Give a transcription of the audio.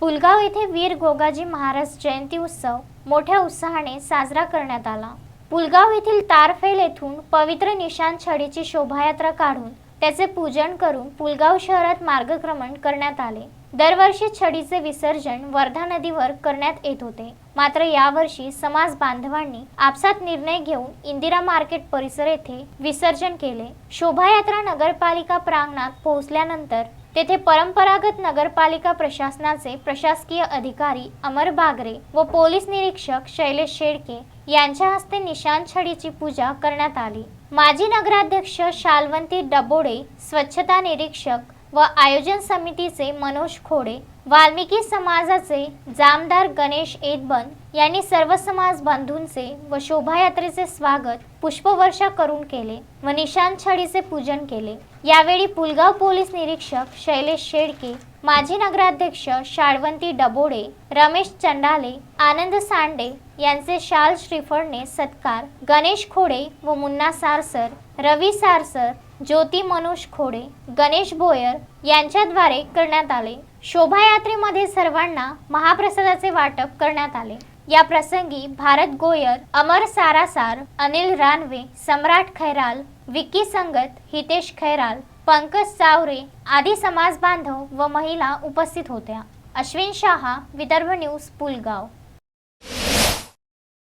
पुलगाव येथे वीर गोगाजी महाराज जयंती उत्सव मोठ्या उत्साहाने साजरा करण्यात आला. पुलगाव येथील तारफेल येथून पवित्र निशान छडीची शोभायात्रा काढून त्याचे पूजन करून पुलगाव शहरात मार्गक्रमण करण्यात आले. दरवर्षी छडीचे विसर्जन वर्धा नदीवर करण्यात येत होते. मात्र यावर्षी समाज बांधवांनी आपसात निर्णय घेऊन इंदिरा मार्केट परिसर येथे विसर्जन केले. शोभायात्रा नगरपालिका प्रांगणात पोहोचल्यानंतर तेथे परंपरागत नगरपालिका प्रशासनाचे प्रशासकीय अधिकारी अमर बागरे व पोलीस निरीक्षक शैलेश शेळके यांच्या हस्ते निशाण छडीची पूजा करण्यात आली. माजी नगराध्यक्ष शालवंती डबोडे स्वच्छता निरीक्षक व आयोजन समितीचे मनोज खोडे वाल्मिकी समाजाचे जामदार गणेश एदबन यांनी सर्व समाज बंधूंचे व शोभायात्रेचे स्वागत पुष्पवर्षा करून केले व निशान छडीचे पूजन केले. यावेळी पुलगाव पोलीस निरीक्षक शैलेश शेडके माजी नगराध्यक्ष शाळवंती डबोडे रमेश चंडाले आनंद सांडे यांचे शाल श्रीफळने सत्कार गणेश खोडे व मुन्ना सारसर रवी सारसर ज्योती मनोज खोडे गणेश भोयर यांच्याद्वारे करण्यात आले. शोभायात्रेमध्ये सर्वांना महाप्रसादाचे वाटप करण्यात आले. या प्रसंगी भारत गोयर अमर सारासार अनिल रानवे सम्राट खैराल विक्की संगत हितेश खैराल पंकज सावरे आदी समाज बांधव व महिला उपस्थित होत्या. अश्विन शहा विदर्भ न्यूज पुलगाव.